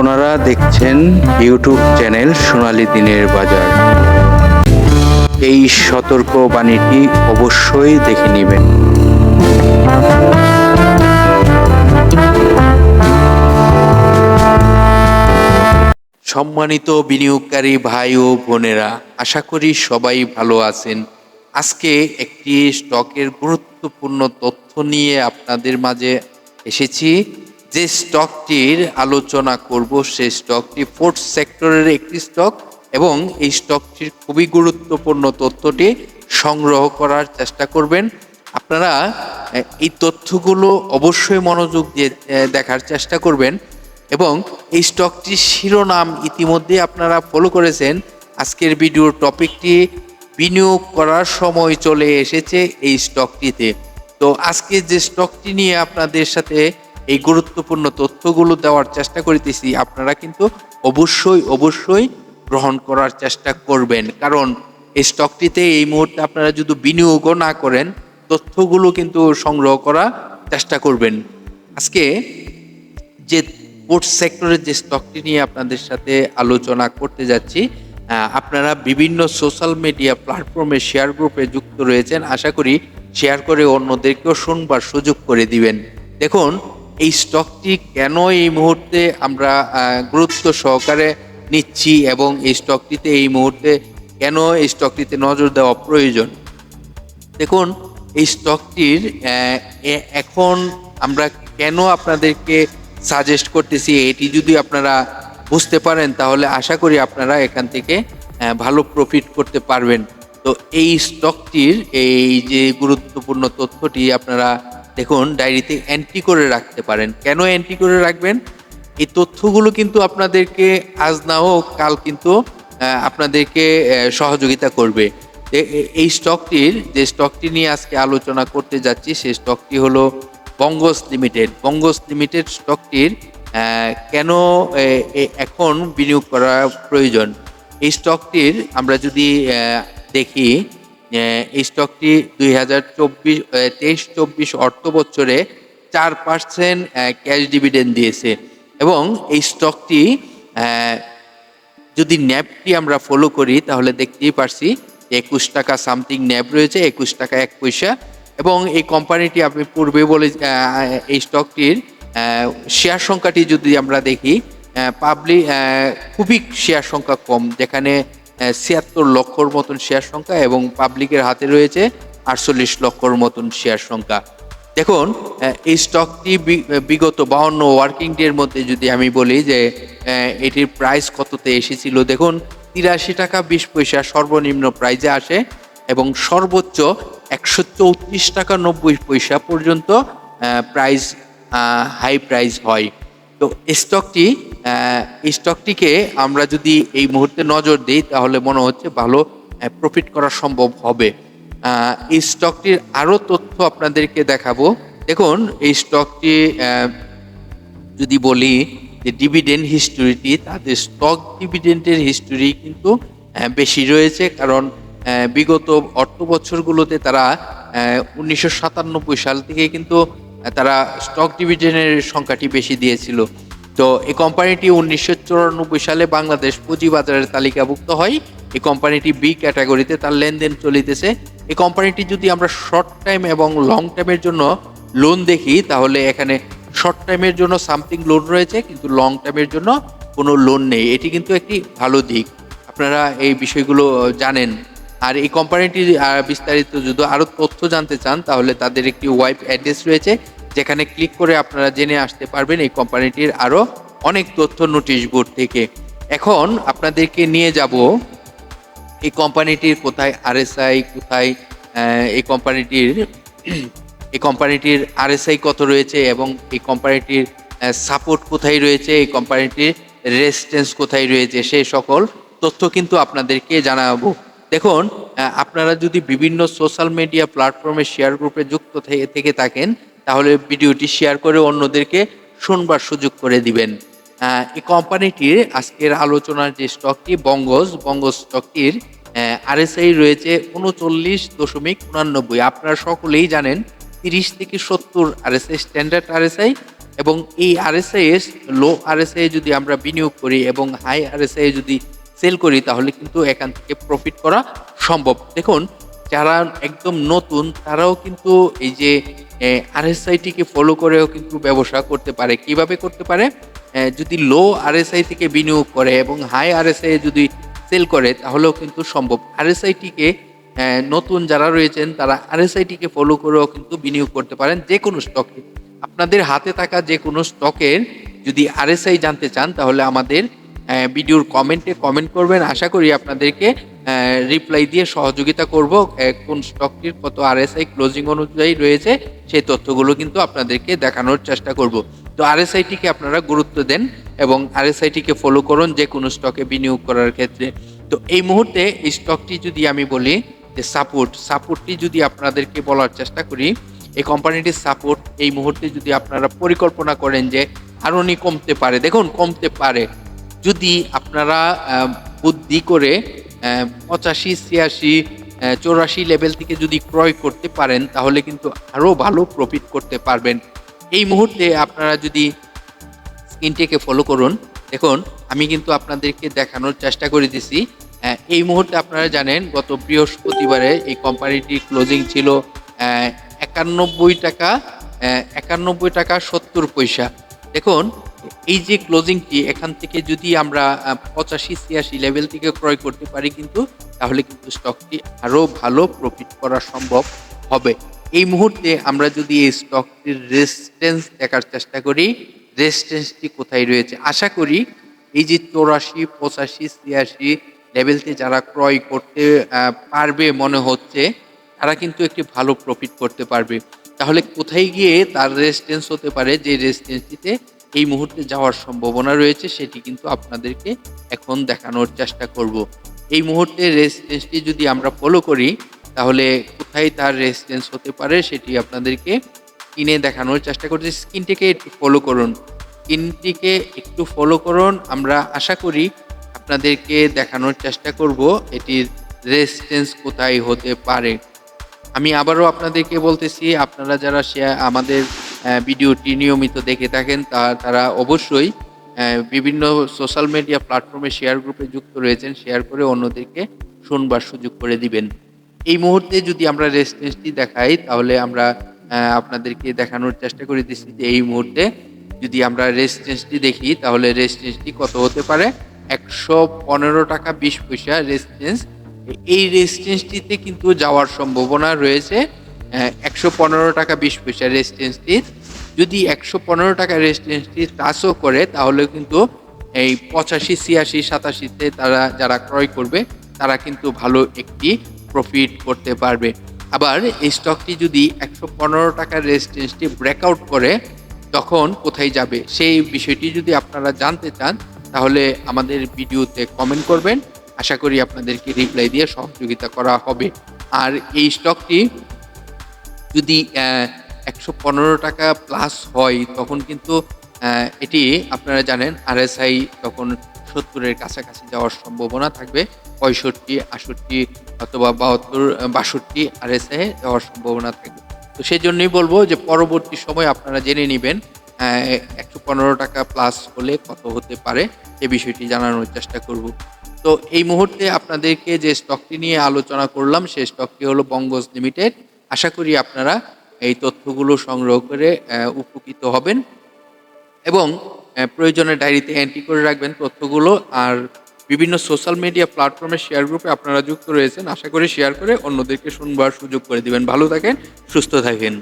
আপনারা দেখছেন YouTube channel সোনালি দিনের বাজার। এই সতর্ক বাণীটি অবশ্যই দেখে নেবেন। সম্মানিত বিনিয়োগকারী ভাই ও বোনেরা, আশা করি সবাই ভালো আছেন। আজকে একটি স্টকের গুরুত্বপূর্ণ তথ্য নিয়ে আপনাদের মাঝে এসেছি। যে স্টকটির আলোচনা করব, সেই স্টকটি ফোর্থ সেক্টরের একটি স্টক এবং এই স্টকটির খুবই গুরুত্বপূর্ণ তথ্যটি সংগ্রহ করার চেষ্টা করবেন। আপনারা এই তথ্যগুলো অবশ্যই মনোযোগ দিয়ে দেখার চেষ্টা করবেন এবং এই স্টকটির শিরোনাম ইতিমধ্যে আপনারা ফলো করেছেন। আজকের ভিডিওর টপিকটি, বিনিয়োগ করার সময় চলে এসেছে এই স্টকটিতে তো আজকে যে স্টকটি নিয়ে আপনাদের সাথে এই গুরুত্বপূর্ণ তথ্যগুলো দেওয়ার চেষ্টা করিতেছি, আপনারা কিন্তু অবশ্যই অবশ্যই গ্রহণ করার চেষ্টা করবেন। কারণ এই স্টকটিতে এই মুহূর্তে আপনারা যদি বিনিয়োগও না করেন, তথ্যগুলো কিন্তু সংগ্রহ করা চেষ্টা করবেন। আজকে যে পোর্ট সেক্টরের যে স্টকটি নিয়ে আপনাদের সাথে আলোচনা করতে যাচ্ছি আপনারা বিভিন্ন সোশ্যাল মিডিয়া প্ল্যাটফর্মে শেয়ার গ্রুপে যুক্ত রয়েছেন। আশা করি শেয়ার করে অন্যদেরকেও শুনবার সুযোগ করে দিবেন। দেখুন এই স্টকটি কেন এই মুহূর্তে আমরা গুরুত্ব সহকারে নিচ্ছি এবং এই স্টকটিতে এই মুহূর্তে কেন এই স্টকটিতে নজর দেওয়া প্রয়োজন? দেখুন, এই স্টকটির এখন আমরা কেন আপনাদেরকে সাজেস্ট করতেছি এটি যদি আপনারা বুঝতে পারেন, তাহলে আশা করি আপনারা এখান থেকে ভালো প্রফিট করতে পারবেন। তো এই স্টকটির এই যে গুরুত্বপূর্ণ তথ্যটি আপনারা দেখুন, ডায়েরিতে এন্ট্রি করে রাখতে পারেন। কেন এন্ট্রি করে রাখবেন? এই তথ্যগুলো কিন্তু আপনাদেরকে আজ না হোক, কাল কিন্তু আপনাদেরকে সহযোগিতা করবে। এই স্টকটির যে স্টকটি নিয়ে আজকে আলোচনা করতে যাচ্ছি, সেই স্টকটি হলো বঙ্গস লিমিটেড। বঙ্গস লিমিটেড স্টকটির কেন এখন বিনিয়োগ করা প্রয়োজন? এই স্টকটির আমরা যদি দেখি এই স্টকটি দুই হাজার চব্বিশ তেইশ, চব্বিশ অর্থ বছরে চার পার্সেন্ট ক্যাশ ডিভিডেন্ড দিয়েছে। এবং এই স্টকটি যদি ন্যাবটি আমরা ফলো করি, তাহলে দেখতেই পারছি একুশ টাকা সামথিং ন্যাব রয়েছে, একুশ টাকা এক পয়সা। এবং এই কোম্পানিটি আপনি পূর্বে বলে এই স্টকটির শেয়ার সংখ্যাটি যদি আমরা দেখি পাবলিক খুবই শেয়ার সংখ্যা কম, যেখানে ছিয়াত্তর লক্ষর মতন শেয়ার সংখ্যা এবং পাবলিকের হাতে রয়েছে আটচল্লিশ লক্ষর মতন শেয়ার সংখ্যা। দেখুন এই স্টকটি বিগত বাউন্ন ওয়ার্কিং ডে এর মধ্যে যদি আমি বলি যে এটির প্রাইস কততে এসেছিল, দেখুন, তিরাশি টাকা বিশ পয়সা সর্বনিম্ন প্রাইজে আসে এবং সর্বোচ্চ একশো চৌত্রিশ টাকা নব্বই পয়সা পর্যন্ত প্রাইস হাই প্রাইস হয়। তো স্টকটি স্টকটিকে আমরা যদি এই মুহূর্তে নজর দিই, তাহলে মনে হচ্ছে ভালো প্রফিট করা সম্ভব হবে। এই স্টকটির আরও তথ্য আপনাদেরকে দেখাবো। দেখুন, এই স্টকটি যদি বলি যে ডিভিডেন্ড হিস্টোরিটি তাদের স্টক ডিভিডেন্ডের হিস্টোরি কিন্তু বেশি রয়েছে। কারণ বিগত অর্থ বছরগুলোতে তারা উনিশশো সাতানব্বই সাল থেকে কিন্তু তারা স্টক ডিভিডেন্ডের সংখ্যাটি বেশি দিয়েছিল। তো এই কোম্পানিটি উনিশশো চুরানব্বই সালে বাংলাদেশ পুঁজিবাজারের তালিকাভুক্ত হয়। এই কোম্পানিটি বি ক্যাটাগরিতে তার লেনদেন চলিতেছে। এই কোম্পানিটি যদি আমরা শর্ট টাইম এবং লং টাইমের জন্য লোন দেখি, তাহলে এখানে শর্ট টাইমের জন্য সামথিং লোন রয়েছে, কিন্তু লং টাইমের জন্য কোনো লোন নেই। এটি কিন্তু একটি ভালো দিক। আপনারা এই বিষয়গুলো জানেন। আর এই কোম্পানিটির বিস্তারিত যদি আরও তথ্য জানতে চান, তাহলে তাদের একটি ওয়েব অ্যাড্রেস রয়েছে। যেখানে ক্লিক করে আপনারা জেনে আসতে পারবেন এই কোম্পানিটির আরও অনেক তথ্য, নোটিশ বোর্ড থেকে। এখন আপনাদেরকে নিয়ে যাব এই কোম্পানিটির কোথায়, আরএসআই কোথায় এই কোম্পানিটির এই কোম্পানিটির আরএসআই কত রয়েছে এবং এই কোম্পানিটির সাপোর্ট কোথায় রয়েছে, এই কোম্পানিটির রেজিস্ট্যান্স কোথায় রয়েছে সেই সকল তথ্য কিন্তু আপনাদেরকে জানাব। দেখুন আপনারা যদি বিভিন্ন সোশ্যাল মিডিয়া প্ল্যাটফর্মে শেয়ার গ্রুপে যুক্ত থেকে থাকেন তাহলে ভিডিওটি শেয়ার করে অন্যদেরকে শুনবার সুযোগ করে দিবেন। এই কোম্পানিটির আজকের আলোচনার যে স্টকটি, বঙ্গজ বঙ্গজ স্টকটির আরএসআই রয়েছে উনচল্লিশ দশমিক উনানব্বই। আপনারা সকলেই জানেন তিরিশ থেকে সত্তর আরএসআই স্ট্যান্ডার্ড আরএসআই এবং এই আরএসআইএস লো আরএসআই যদি আমরা বিনিয়োগ করি এবং হাই আরএসআই যদি সেল করি তাহলে কিন্তু এখান থেকে প্রফিট করা সম্ভব। দেখুন যারা একদম নতুন, তারাও কিন্তু এই যে আরএসআইটিকে ফলো করেও কিন্তু ব্যবসা করতে পারে। কীভাবে করতে পারে? যদি লো আরএসআই থেকে বিনিয়োগ করে এবং হাই আরএসআই যদি সেল করে, তাহলেও কিন্তু সম্ভব। আরএসআইটিকে নতুন যারা রয়েছেন, তারা আরএসআইটিকে ফলো করেও কিন্তু বিনিয়োগ করতে পারেন যে কোনো স্টকে আপনাদের হাতে থাকা যে কোনো স্টকের যদি আরএসআই জানতে চান, তাহলে আমাদের ভিডিওর কমেন্টে কমেন্ট করবেন। আশা করি আপনাদেরকে রিপ্লাই দিয়ে সহযোগিতা করব কোন স্টকটির কত আরএসআই ক্লোজিং অনুযায়ী রয়েছে, সেই তথ্যগুলো কিন্তু আপনাদেরকে দেখানোর চেষ্টা করব। তো আরএসআইটিকে আপনারা গুরুত্ব দেন এবং আরএসআইটিকে ফলো করুন যে কোনো স্টকে বিনিয়োগ করার ক্ষেত্রে। তো এই মুহূর্তে এই স্টকটি যদি আমি বলি যে সাপোর্ট সাপোর্টটি যদি আপনাদেরকে বলার চেষ্টা করি, এই কোম্পানিটির সাপোর্ট এই মুহূর্তে যদি আপনারা পরিকল্পনা করেন যে আরও কমতে পারে, দেখুন কমতে পারে। যদি আপনারা বুদ্ধি করে পঁচাশি, ছিয়াশি চৌরাশি লেভেল থেকে যদি ক্রয় করতে পারেন, তাহলে কিন্তু আরও ভালো প্রফিট করতে পারবেন। এই মুহূর্তে আপনারা যদি স্ক্রিনটিকে ফলো করুন, দেখুন, আমি কিন্তু আপনাদেরকে দেখানোর চেষ্টা করে দিছি। এই মুহূর্তে আপনারা জানেন, গত বৃহস্পতিবারে এই কোম্পানিটির ক্লোজিং ছিল একানব্বই টাকা একানব্বই টাকা সত্তর পয়সা। দেখুন এই যে ক্লোজিংটি এখান থেকে যদি আমরা পঁচাশি, ছিয়াশি লেভেল থেকে ক্রয় করতে পারি কিন্তু, তাহলে কিন্তু স্টকটি আরও ভালো প্রফিট করা সম্ভব হবে। এই মুহূর্তে আমরা যদি এই স্টকটির রেজিস্ট্যান্স দেখার চেষ্টা করি রেজিস্ট্যান্সটি কোথায় রয়েছে? আশা করি এই যে চৌরাশি, পঁচাশি, ছিয়াশি লেভেলতে যারা ক্রয় করতে পারবে মনে হচ্ছে, তারা কিন্তু একটি ভালো প্রফিট করতে পারবে। তাহলে কোথায় গিয়ে তার রেজিস্ট্যান্স হতে পারে যে রেজিস্ট্যান্সটিতে এই মুহূর্তে যাওয়ার সম্ভাবনা রয়েছে, সেটি কিন্তু আপনাদেরকে এখন দেখানোর চেষ্টা করব। এই মুহূর্তে রেজিস্ট্যান্সটি যদি আমরা ফলো করি, তাহলে কোথায় তার রেজিস্ট্যান্স হতে পারে সেটি আপনাদেরকে স্ক্রিনে দেখানোর চেষ্টা করছি। স্ক্রিনটিকে একটু ফলো করুন। স্ক্রিনটিকে একটু ফলো করুন, আমরা আশা করি আপনাদেরকে দেখানোর চেষ্টা করব এটির রেজিস্ট্যান্স কোথায় হতে পারে। আমি আবারও আপনাদেরকে বলতেছি, আপনারা যারা শেয়ার আমাদের ভিডিওটি নিয়মিত দেখে থাকেন, তা তারা অবশ্যই বিভিন্ন সোশ্যাল মিডিয়া প্ল্যাটফর্মে শেয়ার গ্রুপে যুক্ত রয়েছেন শেয়ার করে অন্যদেরকে শুনবার সুযোগ করে দিবেন। এই মুহূর্তে যদি আমরা রেজিস্ট্যান্সটি দেখাই, তাহলে আমরা আপনাদেরকে দেখানোর চেষ্টা করে দিচ্ছি যে এই মুহূর্তে যদি আমরা রেজিস্ট্যান্সটি দেখি, তাহলে রেজিস্ট্যান্সটি কত হতে পারে? একশো পনেরো টাকা বিশ পয়সা রেজিস্ট্যান্স এই রেজিস্ট্যান্সটিতে কিন্তু যাওয়ার সম্ভাবনা রয়েছে একশো পনেরো টাকা বিশ পয়সা রেজিস্ট্যান্সটির যদি একশো পনেরো টাকা রেজিস্ট্যান্সটি টাচও করে, তাহলে কিন্তু এই পঁচাশি, ছিয়াশি, সাতাশিতে তারা যারা ক্রয় করবে, তারা কিন্তু ভালো একটি প্রফিট করতে পারবে। আবার এই স্টকটি যদি একশো পনেরো টাকার রেজিস্ট্যান্সটি ব্রেকআউট করে, তখন কোথায় যাবে? সেই বিষয়টি যদি আপনারা জানতে চান, তাহলে আমাদের ভিডিওতে কমেন্ট করবেন। আশা করি আপনাদেরকে রিপ্লাই দিয়ে সহযোগিতা করা হবে। আর এই স্টকটি যদি একশো পনেরো টাকা প্লাস হয়, তখন কিন্তু এটি আপনারা জানেন আরএসআই তখন সত্তরের কাছাকাছি যাওয়ার সম্ভাবনা থাকবে। পঁয়ষট্টি আষট্টি অথবা বাহাত্তর, বাষট্টি আরএসআই যাওয়ার সম্ভাবনা থাকবে। তো সেই জন্যই বলব যে পরবর্তী সময় আপনারা জেনে নেবেন একশো পনেরো টাকা প্লাস হলে কত হতে পারে, এ বিষয়টি জানানোর চেষ্টা করব। তো এই মুহূর্তে আপনাদেরকে যে স্টকটি নিয়ে আলোচনা করলাম, সেই স্টকটি হলো বঙ্গজ লিমিটেড। আশা করি আপনারা এই তথ্যগুলো সংগ্রহ করে উপকৃত হবেন। এবং প্রয়োজনে ডায়েরিতে এন্ট্রি করে রাখবেন তথ্যগুলো। আর বিভিন্ন সোশ্যাল মিডিয়া প্ল্যাটফর্মে শেয়ার গ্রুপে আপনারা যুক্ত রয়েছেন, আশা করি শেয়ার করে অন্যদেরকে শুনবার সুযোগ করে দিবেন। ভালো থাকেন, সুস্থ থাকেন।